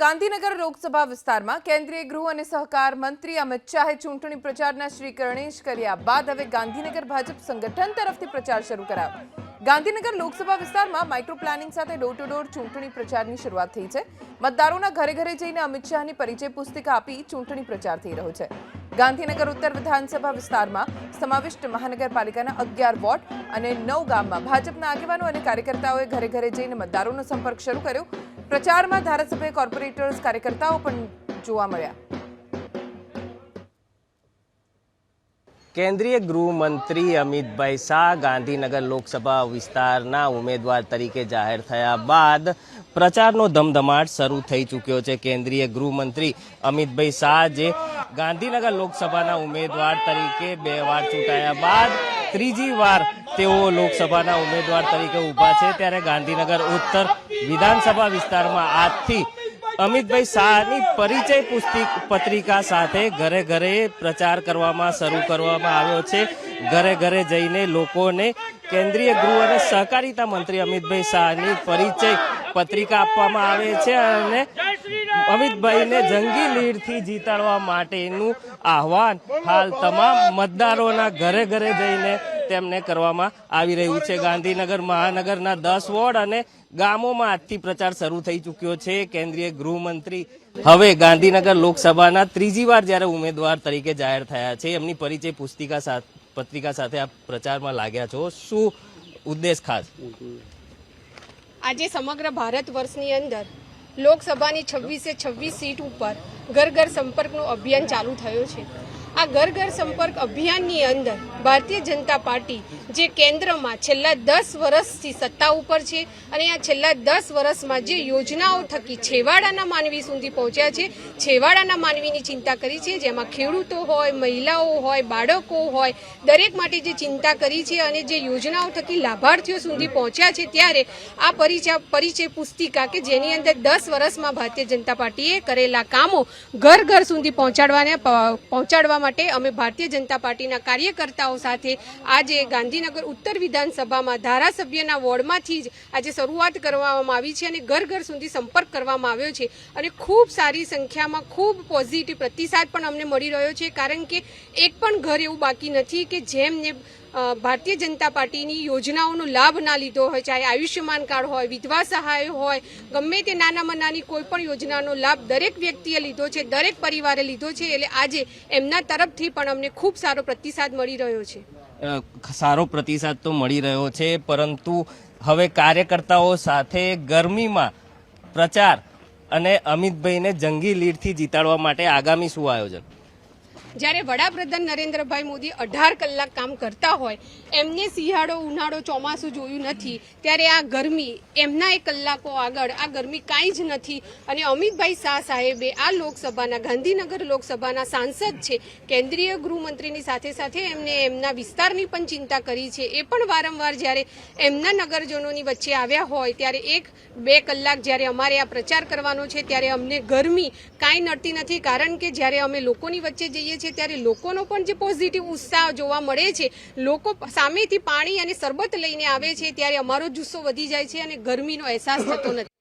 ગાંધીનગર લોકસભા વિસ્તારમાં કેન્દ્રીય ગૃહ અને સહકાર મંત્રી અમિત શાહે ચૂંટણી પ્રચારના શ્રી કરણેશ કર્યા બાદ હવે ગાંધીનગર ભાજપ સંગઠન તરફથી પ્રચાર શરૂ કરાયો. ગાંધીનગર લોકસભા વિસ્તારમાં માઇક્રો પ્લાનિંગ સાથે ડોર ટુ ડોર ચૂંટણી પ્રચારની શરૂઆત થઈ છે. મતદારોના ઘરે ઘરે જઈને અમિત શાહની પરિચય પુસ્તિકા આપી ચૂંટણી પ્રચાર થઈ રહ્યો છે. ગાંધીનગર ઉત્તર વિધાનસભા વિસ્તારમાં સમાવિષ્ટ મહાનગરપાલિકાના અગિયાર વોર્ડ અને નવ ગામમાં ભાજપના આગેવાનો અને કાર્યકર્તાઓએ ઘરે ઘરે જઈને મતદારોનો સંપર્ક શરૂ કર્યો. પ્રચારમાં ધારાસભ્ય, કોર્પોરેટર્સ, કાર્યકર્તાઓ પણ જોવા મળ્યા. કેન્દ્રીય ગૃહમંત્રી અમિતભાઈ શાહ ગાંધીનગર લોકસભા વિસ્તારના ઉમેદવાર તરીકે જાહેર થયા બાદ પ્રચારનો ધમધમાટ શરૂ થઈ ચૂક્યો છે. કેન્દ્રીય ગૃહમંત્રી અમિતભાઈ શાહ જે ગાંધીનગર લોકસભાના ઉમેદવાર તરીકે બે વાર ચૂંટાયા બાદ ત્રીજી વાર તેઓ લોકસભાના ઉમેદવાર તરીકે ઊભા છે. ત્યારે ગાંધીનગર ઉત્તર વિધાનસભા વિસ્તારમાં આજથી અમિતભાઈ શાહની પરિચય પુસ્તિક પત્રિકા સાથે ઘરે ઘરે પ્રચાર કરવામાં શરૂ કરવામાં આવ્યો છે. ઘરે ઘરે જઈને લોકોને કેન્દ્રીય ગૃહ અને સહકારિતા મંત્રી અમિતભાઈ શાહની પરિચય પત્રિકા આપવામાં આવે છે અને અમિતભાઈને જંગી લીડથી જીતાડવા માટેનું આહવાન હાલ તમામ મતદારોના ઘરે ઘરે જઈને તેમને કરવામાં આવી રહ્યું છે. ગાંધીનગર મહાનગરના દસ વોર્ડ અને ગામોમાં આજથી પ્રચાર શરૂ થઈ ચૂક્યો છે. કેન્દ્રીય ગૃહમંત્રી હવે ગાંધીનગર લોકસભાના ત્રીજી વાર જ્યારે ઉમેદવાર તરીકે જાહેર થયા છે, એમની પરિચય પુસ્તિકા પત્રિકા સાથે આ પ્રચારમાં લાગ્યા છો. શું ઉદ્દેશ ખાસ? આજે સમગ્ર ભારત વર્ષની અંદર લોકસભાની છવ્વીસે છવ્વીસ સીટ ઉપર ઘર ઘર સંપર્કનું અભિયાન ચાલુ થયું છે. આ ઘર ઘર સંપર્ક અભિયાનની અંદર ભારતીય જનતા પાર્ટી જે કેન્દ્રમાં છેલ્લા દસ વર્ષથી સત્તા ઉપર છે અને આ છેલ્લા દસ વર્ષમાં જે યોજનાઓ થકી છેવાડાના માનવી સુધી પહોંચ્યા છે, છેવાડાના માનવીની ચિંતા કરી છે, જેમાં ખેડૂતો હોય, મહિલાઓ હોય, બાળકો હોય, દરેક માટે જે ચિંતા કરી છે અને જે યોજનાઓ થકી લાભાર્થીઓ સુધી પહોંચ્યા છે ત્યારે આ પરિચય પરિચય પુસ્તિકા કે જેની અંદર દસ વર્ષમાં ભારતીય જનતા પાર્ટીએ કરેલા કામો ઘર ઘર સુધી પહોંચાડવાને, પહોંચાડવા માટે અમે ભારતીય જનતા પાર્ટીના કાર્યકર્તાઓ સાથે આજે ગાંધીનગર ઉત્તર વિધાનસભામાં ધારાસભ્યના વોર્ડમાંથી જ આજે શરૂઆત કરવામાં આવી છે અને ઘર ઘર સુધી સંપર્ક કરવામાં આવ્યો છે અને ખૂબ સારી સંખ્યામાં ખૂબ પોઝિટિવ પ્રતિસાદ પણ અમને મળી રહ્યો છે કારણ કે એક પણ ઘર એવું બાકી નથી કે જેમને ભારતીય જનતા પાર્ટીની યોજનાઓનો લાભ ના લીધો હોય, ચાહે આયુષ્યમાન કાર્ડ હોય, વિધવા સહાય હોય, ગમે તે નાનામાં નાની કોઈ પણ યોજનાનો લાભ દરેક વ્યક્તિએ લીધો છે, દરેક પરિવારે લીધો છે, એટલે આજે એમના તરફથી પણ અમને ખૂબ સારો પ્રતિસાદ મળી રહ્યો છે. સારો પ્રતિસાદ તો મળી રહ્યો છે, પરંતુ હવે કાર્યકર્તાઓ સાથે ગરમીમાં પ્રચાર અને અમિતભાઈને જંગી લીડથી જીતાડવા માટે આગામી શું આયોજન? જ્યારે વડાપ્રધાન નરેન્દ્રભાઈ મોદી અઢાર કલાક કામ કરતા હોય, એમને શિયાળો, ઉનાળો ચોમાસું જોયું નથી, ત્યારે આ ગરમી, એમના એ કલાકો આગળ આ ગરમી કાંઈ જ નથી. અને અમિતભાઈ શાહ સાહેબે આ લોકસભાના, ગાંધીનગર લોકસભાના સાંસદ છે, કેન્દ્રીય ગૃહમંત્રીની સાથે સાથે એમને એમના વિસ્તારની પણ ચિંતા કરી છે. એ પણ વારંવાર જ્યારે એમના નગરજનોની વચ્ચે આવ્યા હોય, ત્યારે એક, બે કલાક જ્યારે અમારે આ પ્રચાર કરવાનો છે, ત્યારે અમને ગરમી કાંઈ નડતી નથી. કારણ કે જ્યારે અમે લોકોની વચ્ચે જઈએ છીએ ત્યારે લોકોનો પણ જે પોઝિટિવ ઉત્સાહ જોવા મળે છે, લોકો સામેથી પાણી અને શરબત લઈને આવે છે, ત્યારે અમારો જુસ્સો વધી જાય છે અને ગરમીનો અહેસાસ થતો નથી.